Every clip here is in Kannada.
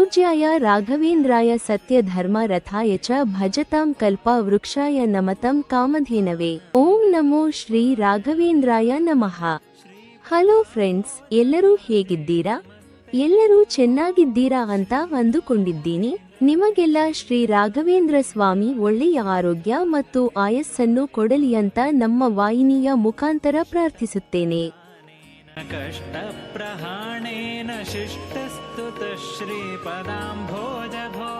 ಪೂಜ್ಯಾಯ ರಾಘವೇಂದ್ರಾಯ ಸತ್ಯಧರ್ಮ ರಥಾಯ ಚ ಭಜತಾಂ ಕಲ್ಪ ವೃಕ್ಷಾಯ ನಮತಂ ಕಾಮಧೇನವೇ. ಓಂ ನಮೋ ಶ್ರೀ ರಾಘವೇಂದ್ರಾಯ ನಮಃ. ಹಲೋ ಫ್ರೆಂಡ್ಸ್, ಎಲ್ಲರೂ ಹೇಗಿದ್ದೀರಾ? ಎಲ್ಲರೂ ಚೆನ್ನಾಗಿದ್ದೀರಾ ಅಂತ ಅಂದುಕೊಂಡಿದ್ದೀನಿ. ನಿಮಗೆಲ್ಲ ಶ್ರೀ ರಾಘವೇಂದ್ರ ಸ್ವಾಮಿ ಒಳ್ಳೆಯ ಆರೋಗ್ಯ ಮತ್ತು ಆಯಸ್ಸನ್ನು ಕೊಡಲಿ ಅಂತ ನಮ್ಮ ವಾಹಿನಿಯ ಮುಖಾಂತರ ಪ್ರಾರ್ಥಿಸುತ್ತೇನೆ. कष्टप्रहाणेन शिष्टस्तुतः श्रीपदाम्भोजभो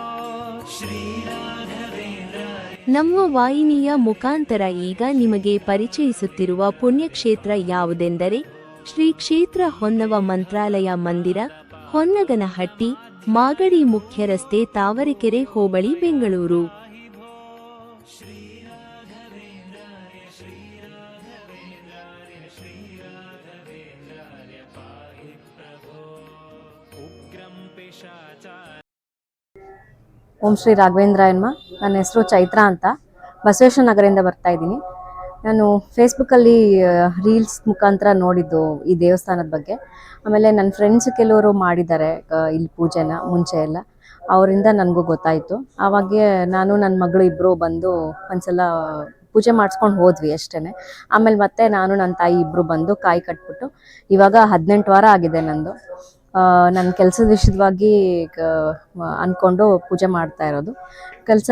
श्रीराघवेन्द्र ನಮ್ಮ ವಾಹಿನಿಯ ಮುಖಾಂತರ ಈಗ ನಿಮಗೆ ಪರಿಚಯಿಸುತ್ತಿರುವ ಪುಣ್ಯಕ್ಷೇತ್ರ ಯಾವುದೆಂದರೆ ಶ್ರೀ ಕ್ಷೇತ್ರ ಹೊನ್ನವ ಮಂತ್ರಾಲಯ ಮಂದಿರ ಹೊನ್ನಗನಹಟ್ಟಿ ಮಾಗಡಿ ಮುಖ್ಯ ರಸ್ತೆ ತಾವರೆಕೆರೆ ಹೋಬಳಿ ಬೆಂಗಳೂರು ಓಂ ಶ್ರೀ ರಾಘವೇಂದ್ರ ಎನ್ಮ ನನ್ನ ಹೆಸರು ಚೈತ್ರ ಅಂತ. ಬಸವೇಶ್ವರ ನಗರದಿಂದ ಬರ್ತಾ ಇದ್ದೀನಿ. ನಾನು ಫೇಸ್ಬುಕ್ಕಲ್ಲಿ ರೀಲ್ಸ್ ಮುಖಾಂತರ ನೋಡಿದ್ದು ಈ ದೇವಸ್ಥಾನದ ಬಗ್ಗೆ. ಆಮೇಲೆ ನನ್ನ ಫ್ರೆಂಡ್ಸ್ ಕೆಲವರು ಮಾಡಿದ್ದಾರೆ ಇಲ್ಲಿ ಪೂಜೆನ ಮುಂಚೆ ಎಲ್ಲ. ಅವರಿಂದ ನನಗೂ ಗೊತ್ತಾಯಿತು. ಆವಾಗೆ ನಾನು ನನ್ನ ಮಗಳು ಇಬ್ಬರು ಬಂದು ಒಂದ್ಸಲ ಪೂಜೆ ಮಾಡಿಸ್ಕೊಂಡು ಹೋದ್ವಿ ಅಷ್ಟೇ ಆಮೇಲೆ ಮತ್ತೆ ನಾನು ನನ್ನ ತಾಯಿ ಇಬ್ಬರು ಬಂದು ಕಾಯಿ ಕಟ್ಬಿಟ್ಟು, ಇವಾಗ ಹದಿನೆಂಟು ವಾರ ಆಗಿದೆ ನಂದು. ನನ್ನ ಕೆಲಸದ ವಿಷಯವಾಗಿ ಅಂದ್ಕೊಂಡು ಪೂಜೆ ಮಾಡ್ತಾ ಇರೋದು. ಕೆಲಸ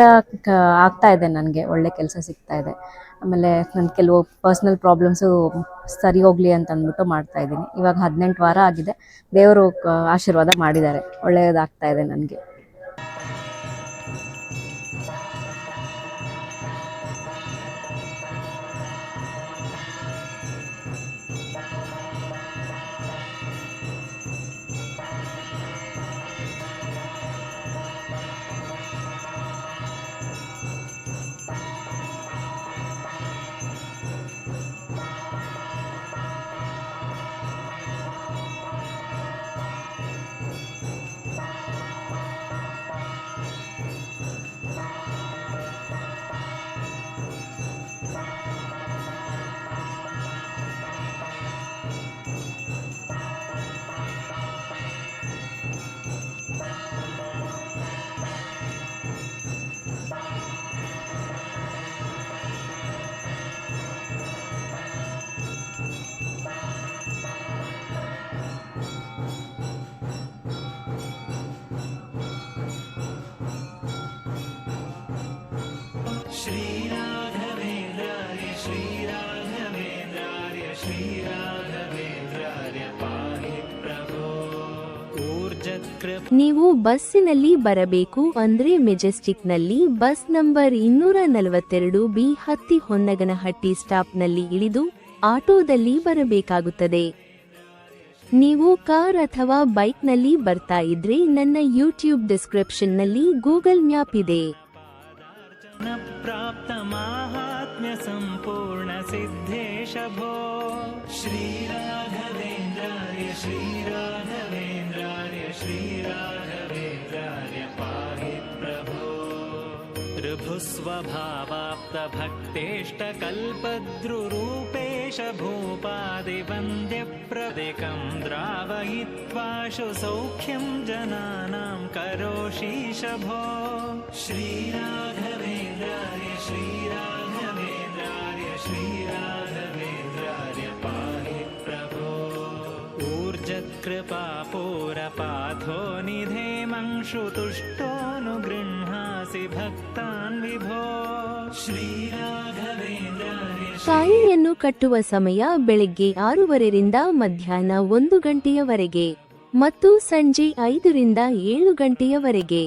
ಆಗ್ತಾ ಇದೆ ನನಗೆ, ಒಳ್ಳೆ ಕೆಲಸ ಸಿಗ್ತಾ ಇದೆ. ಆಮೇಲೆ ನನ್ನ ಕೆಲವು ಪರ್ಸ್ನಲ್ ಪ್ರಾಬ್ಲಮ್ಸು ಸರಿ ಹೋಗ್ಲಿ ಅಂತ ಅಂದ್ಬಿಟ್ಟು ಮಾಡ್ತಾ ಇದ್ದೀನಿ. ಇವಾಗ ಹದಿನೆಂಟು ವಾರ ಆಗಿದೆ. ದೇವರು ಆಶೀರ್ವಾದ ಮಾಡಿದ್ದಾರೆ. ಒಳ್ಳೆಯದಾಗ್ತಾ ಇದೆ ನನಗೆ. ನೀವು ಬಸ್ಸಿನಲ್ಲಿ ಬರಬೇಕು ಅಂದ್ರೆ ಮೆಜೆಸ್ಟಿಕ್ನಲ್ಲಿ ಬಸ್ ನಂಬರ್ ಇನ್ನೂರ ನಲವತ್ತೆರಡು ಬಿ ಹತ್ತಿ ಹೊನ್ನಗನಹಟ್ಟಿ ಸ್ಟಾಪ್ನಲ್ಲಿ ಇಳಿದು ಆಟೋದಲ್ಲಿ ಬರಬೇಕಾಗುತ್ತದೆ. ನೀವು ಕಾರ್ ಅಥವಾ ಬೈಕ್ನಲ್ಲಿ ಬರ್ತಾ ಇದ್ರೆ ನನ್ನ ಯೂಟ್ಯೂಬ್ ಡಿಸ್ಕ್ರಿಪ್ಷನ್ನಲ್ಲಿ ಗೂಗಲ್ ಮ್ಯಾಪ್ ಇದೆ. न प्राप्तमाहात्म्यसम्पूर्णसिद्धेश भो श्रीराघवेन्द्राय श्रीराघवेन्द्राय श्रीराघवेन्द्राय पाहि प्रभो। ऋभुस्वभावाप्तभक्तेष्टकल्पद्रुरूपेश भूपादिवन्द्यप्रदिकं द्रावयित्वाशु सौख्यं जनानां करोषीश भो श्रीराघवेन्द्राय श्रीराघवेन्द्राय श्रीराघवेन्द्राय पाहि प्रभो ऊर्जत्कृपापूरपाथो निधेमंशुतुष्टोऽनुगृह्णासि भक्तान् विभो श्रीराघवेन्द्राय ಕಾಯಿಯನ್ನು ಕಟ್ಟುವ ಸಮಯ ಬೆಳಗ್ಗೆ ಆರೂವರೆರಿಂದ ಮಧ್ಯಾಹ್ನ ಒಂದು ಗಂಟೆಯವರೆಗೆ ಮತ್ತು ಸಂಜೆ ಐದರಿಂದ ಏಳು ಗಂಟೆಯವರೆಗೆ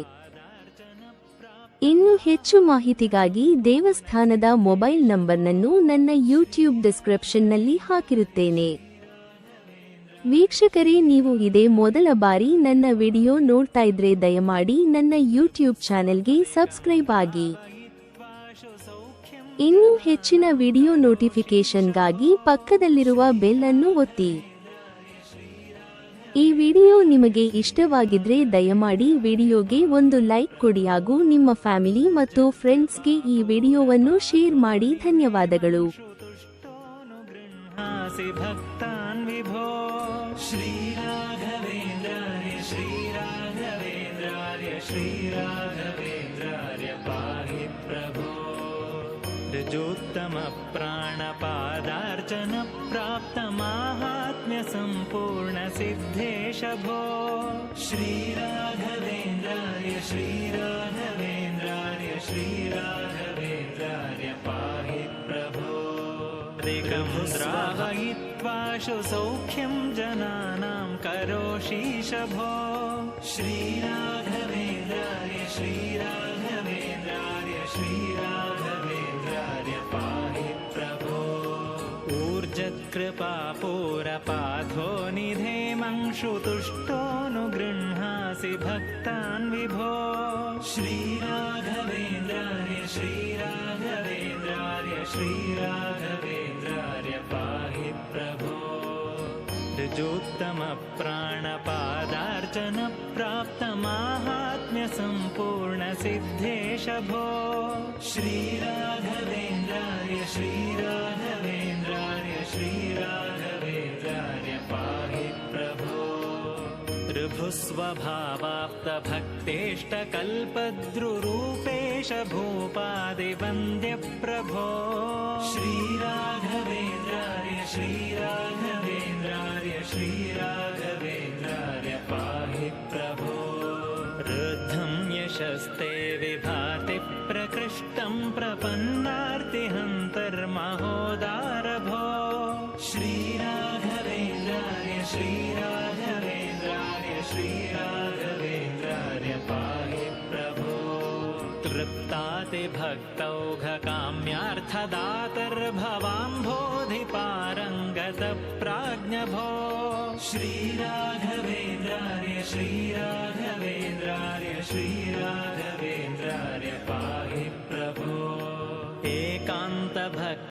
ಇನ್ನು ಹೆಚ್ಚು ಮಾಹಿತಿಗಾಗಿ ದೇವಸ್ಥಾನದ ಮೊಬೈಲ್ ನಂಬರ್ನನ್ನು ನನ್ನ ಯೂಟ್ಯೂಬ್ ಡಿಸ್ಕ್ರಿಪ್ಷನ್ನಲ್ಲಿ ಹಾಕಿರುತ್ತೇನೆ. ವೀಕ್ಷಕರೇ, ನೀವು ಇದೇ ಮೊದಲ ಬಾರಿ ನನ್ನ ವಿಡಿಯೋ ನೋಡ್ತಾ ಇದ್ರೆ ದಯಮಾಡಿ ನನ್ನ ಯೂಟ್ಯೂಬ್ ಚಾನೆಲ್ಗೆ ಸಬ್ಸ್ಕ್ರೈಬ್ ಆಗಿ. ಇನ್ನೂ ಹೆಚ್ಚಿನ ವಿಡಿಯೋ ನೋಟಿಫಿಕೇಶನ್ಗಾಗಿ ಪಕ್ಕದಲ್ಲಿರುವ ಬೆಲ್ ಅನ್ನು ಒತ್ತಿ. ಈ ವಿಡಿಯೋ ನಿಮಗೆ ಇಷ್ಟವಾಗಿದ್ರೆ ದಯಮಾಡಿ ವಿಡಿಯೋಗೆ ಒಂದು ಲೈಕ್ ಕೊಡಿ ಹಾಗೂ ನಿಮ್ಮ ಫ್ಯಾಮಿಲಿ ಮತ್ತು ಫ್ರೆಂಡ್ಸ್ಗೆ ಈ ವಿಡಿಯೋವನ್ನು ಶೇರ್ ಮಾಡಿ ಧನ್ಯವಾದಗಳು गृह्णासि यज्ञ संपूर्ण सिद्धेश सम्पूर्णसिद्धेशभो श्रीराघवेन्द्राय श्रीराघवेन्द्राय श्रीराघवेन्द्राय पाहि प्रभो। ऋगं श्रावयित्वाशु सौख्यं जनानां करोषि शभो। श्रीराघवेन्द्राय श्रीरा ऊर्जत्कृपापूरपाथो निधेमंशुतुष्टोऽनुगृह्णासि भक्तान् विभो। श्रीराघवेन्द्राय श्रीराघवेन्द्राय श्रीराघवेन्द्राय पाहि प्रभो। ऋजोत्तमप्राणपादार्चन प्राप्तमाहात्म्यसम्पूर्णसिद्धेश भो श्रीराघवेन्द्राय श्रीराघवेन्द्राय स्वभावाप्तभक्तेष्टकल्पद्रुरूपेश भूपादिवन्द्यप्रभो। श्रीराघवेन्द्रार्य श्रीराघवेन्द्रार्य श्रीराघवेन्द्रार्य पाहि प्रभो। रुद्धं यशस्ते विभाति प्रकृष्टं प्रपन्नार्तिहन्तर्महोदारभो। श्रीराघवेन्द्रार्य श्रीरा भक्तौघकाम्यार्थदातर्भवाम्भोधिपारङ्गतप्राज्ञ भो श्रीराघवेन्द्रार्य श्रीराघवेन्द्रार्य श्रीराघवेन्द्रार्य पाहि प्रभो। एकान्तभक्